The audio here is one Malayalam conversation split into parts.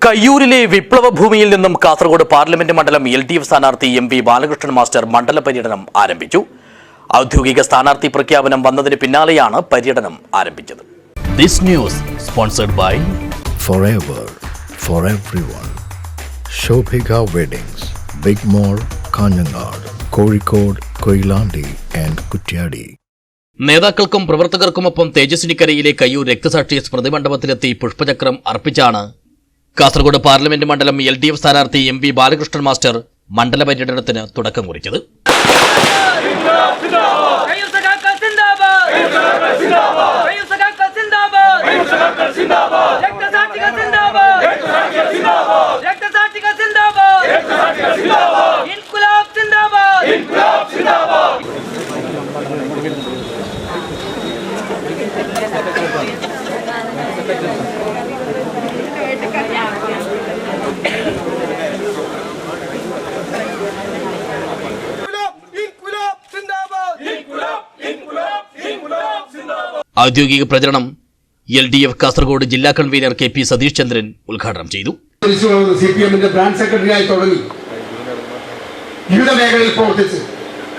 കയ്യൂരിലെ വിപ്ലവ ഭൂമിയിൽ നിന്നും കാസർഗോഡ് പാർലമെന്റ് മണ്ഡലം എൽ ഡി എഫ് സ്ഥാനാർത്ഥി എം പി ബാലകൃഷ്ണൻ മാസ്റ്റർ മണ്ഡല പര്യടനം ആരംഭിച്ചു ഔദ്യോഗിക സ്ഥാനാർത്ഥി പ്രഖ്യാപനം വന്നതിന് പിന്നാലെയാണ് പര്യടനം ആരംഭിച്ചത് this news sponsored by forever for everyone. Shobhika Weddings, Big Mall, Kanyanad, Kozhikode, Koilandi and Kutyadi. നേതാക്കൾക്കും പ്രവർത്തകർക്കുമൊപ്പം തേജസ്വിനിക്കരയിലെ കയ്യൂർ രക്തസാക്ഷി സ്മൃതി മണ്ഡപത്തിലെത്തി പുഷ്പചക്രം അർപ്പിച്ചാണ് കാസർഗോഡ് പാർലമെന്റ് മണ്ഡലം എൽ ഡി എഫ് സ്ഥാനാർത്ഥി എം പി ബാലകൃഷ്ണൻ മാസ്റ്റർ മണ്ഡല പര്യടനത്തിന് തുടക്കം കുറിച്ചത്. ഔദ്യോഗിക പ്രചരണം എൽ ഡി എഫ് കാസർഗോഡ് ജില്ലാ convener K P Satish Chandran ഉദ്ഘാടനം ചെയ്തു. സി പി എമ്മിന്റെ ബ്രാഞ്ച് സെക്രട്ടറിയായി തുടങ്ങി. വിവിധ മേഖലയിൽ പ്രവർത്തിച്ച്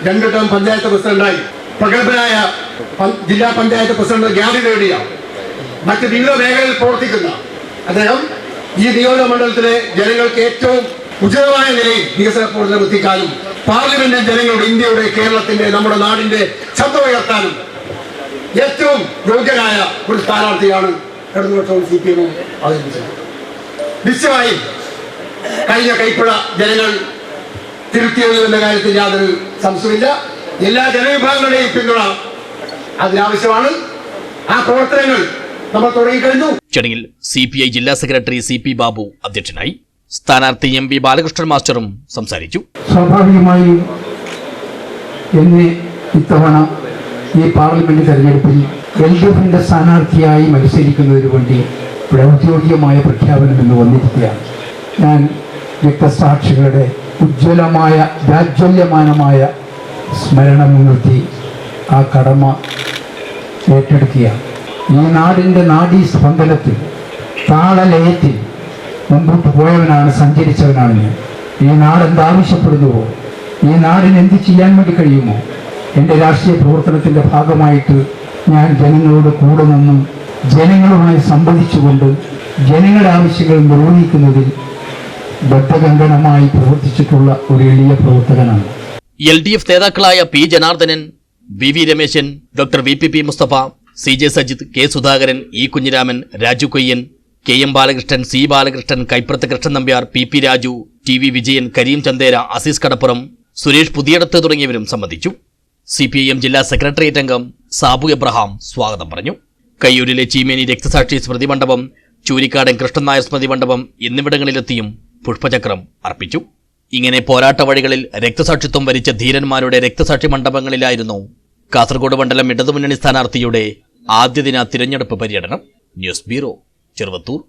രണ്ടു ടേം പഞ്ചായത്ത് പ്രസിഡന്റായി. പ്രഗത്ഭനായ ജില്ലാ പഞ്ചായത്ത് പ്രസിഡന്റ് ഗ്യാതി നേടിയ മറ്റ് വിവിധ മേഖലയിൽ പ്രവർത്തിക്കുന്ന അദ്ദേഹം ഈ നിയോജക മണ്ഡലത്തിലെ ജനങ്ങൾക്ക് ഏറ്റവും ഉചിതമായ നിലയിൽ വികസന പ്രവർത്തനം എത്തിക്കാനും പാർലമെന്റ് ജനങ്ങളുടെ ഇന്ത്യയുടെ കേരളത്തിന്റെ നമ്മുടെ നാടിന്റെ ശബ്ദം ഉയർത്താനും ഏറ്റവും യോഗ്യനായ ഒരു സ്ഥാനാർത്ഥിയാണ് ഇടതുപക്ഷവും സി പി എമ്മും അവതരിപ്പിച്ചത് നിശ്ചയമായും കഴിഞ്ഞ കൈപ്പുഴ ജനങ്ങൾ തിരുത്തിയെഴുതുന്ന കാര്യത്തിൽ യാതൊരു സംശയമില്ല എല്ലാ ജനവിഭാഗങ്ങളുടെയും പിന്തുണ അതിനാവശ്യമാണ്. ആ പ്രവർത്തനങ്ങൾ നമ്മൾ തുടങ്ങിക്കഴിഞ്ഞു. ചടങ്ങിൽ സി പി ഐ ജില്ലാ സെക്രട്ടറി സി പി ബാബു അധ്യക്ഷനായി സ്ഥാനാർത്ഥി എം പി ബാലകൃഷ്ണൻ മാസ്റ്ററും സംസാരിച്ചു. സ്വാഭാവികമായും എന്നെ ഇത്തവണ ഈ പാർലമെന്റ് തെരഞ്ഞെടുപ്പിൽ എൽ ഡി എഫിന്റെ സ്ഥാനാർത്ഥിയായി മത്സരിക്കുന്നതിന് വേണ്ടി ഇവിടെ ഔദ്യോഗികമായ പ്രഖ്യാപനം ഇന്ന് വന്നിരിക്കുകയാണ്. ഞാൻ രക്തസാക്ഷികളുടെ ഉജ്ജ്വലമായ രാജ്വല്യമാനമായ സ്മരണ മുൻനിർത്തി ആ കടമ ഏറ്റെടുക്കുകയാണ്. ഈ നാടിന്റെ നാടീ സ്പന്ദനത്തിൽ താളലയത്തിൽ മുമ്പോട്ട് പോയവനാണ് സഞ്ചരിച്ചവനാണ് ഞാൻ. ഈ നാടെന്താവശ്യപ്പെടുന്നുവോ? ഈ നാടിന് എന്ത് ചെയ്യാൻ വേണ്ടി കഴിയുമോ? എന്റെ രാഷ്ട്രീയ പ്രവർത്തനത്തിന്റെ ഭാഗമായിട്ട് ഞാൻ ജനങ്ങളോട് കൂടെ നിന്നും ജനങ്ങളുമായി സംവദിച്ചുകൊണ്ട് ജനങ്ങളുടെ ആവശ്യങ്ങൾ നിർവഹിക്കുന്നതിൽ ബദ്ധകങ്കണമായി പ്രവർത്തിച്ചിട്ടുള്ള ഒരു എളിയ പ്രവർത്തകനാണ്. എൽ ഡി എഫ് നേതാക്കളായ P Janardanan V V Rameshan doctor V P P Mustafa C J Sajith K Sudhakaran E Kunhiraman Raju Koyyan K M Balakrishnan C Balakrishnan Kaiprath Krishnan Nambiar P P Raju T V Vijayan Karim Chandera Aziz Kadappuram Suresh Puthiyadath തുടങ്ങിയവരും സംബന്ധിച്ചു. സി പി ഐ എം ജില്ലാ സെക്രട്ടേറിയറ്റ് അംഗം സാബു എബ്രഹാം സ്വാഗതം പറഞ്ഞു. കയ്യൂരിലെ ചീമേനി രക്തസാക്ഷി സ്മൃതി മണ്ഡപം ചൂരിക്കാടൻ കൃഷ്ണൻ നായർ സ്മൃതി മണ്ഡപം എന്നിവിടങ്ങളിലെത്തിയും പുഷ്പചക്രം അർപ്പിച്ചു. ഇങ്ങനെ പോരാട്ട വഴികളിൽ രക്തസാക്ഷിത്വം വരിച്ച ധീരന്മാരുടെ രക്തസാക്ഷി മണ്ഡപങ്ങളിലായിരുന്നു കാസർഗോഡ് മണ്ഡലം ഇടതുമുന്നണി സ്ഥാനാർത്ഥിയുടെ ആദ്യ ദിന തിരഞ്ഞെടുപ്പ് പര്യടനം. News bureau Cheruvathur.